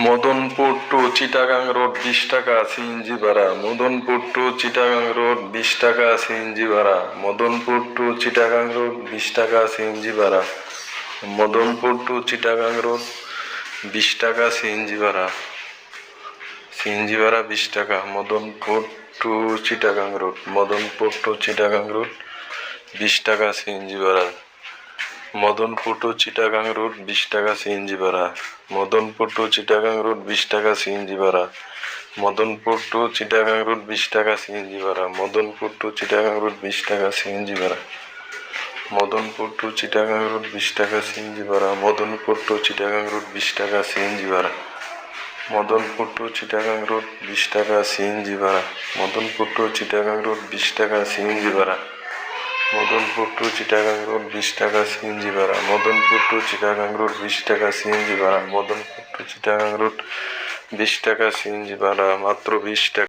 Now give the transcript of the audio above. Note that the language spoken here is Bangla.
মদনপুর টু চিটাগাং রোড বিশ টাকা, সিএনজি ভাড়া। মদনপুর টু চিটাগাং রোড বিশ টাকা, সিএনজি ভাড়া। মদনপুর টু চিটাগাং রোড বিশ টাকা, সিএনজি ভাড়া। মদনপুর টু চিটাগাং রোড বিশ টাকা, সিএনজি ভাড়া। সিএনজি ভাড়া বিশ টাকা, Madanpur to Chittagong road. Madanpur to Chittagong road বিশ টাকা, সিএনজি ভাড়া। মদনপুর টু চিটাগাং রোড বিশ টাকা সিএনজি ভাড়া। মদনপুর টু চিটাগাং রোড বিশ টাকা সিএনজি ভাড়া। মদনপুর টু চিটাগাং রোড বিশ টাকা সিএনজি ভাড়া। মদনপুর টু চিটাগাং রোড বিশ টাকা সিএনজি ভাড়া। মদনপুর টু চিটাগাং রোড বিশ টাকা সিএনজি ভাড়া। মদনপুর টু চিটাগাং রোড বিশ টাকা সিএনজি ভাড়া। মদনপুর টু চিটাগাং রোড বিশ টাকা সিএনজি ভাড়া। মদনপুর টু চিটাগাং রোড বিশ টাকা সিএনজি ভাড়া। মদনপুর টু চিটাগাং রোড বিশ টাকা সিএনজি ভাড়া। মদনপুর টু চিটাগাং রোড বিশ টাকা সিএনজি ভাড়া। মদনপুর টু চিটাগাং রোড বিশ টাকা সিএনজি ভাড়া। মাত্র বিশ টাকা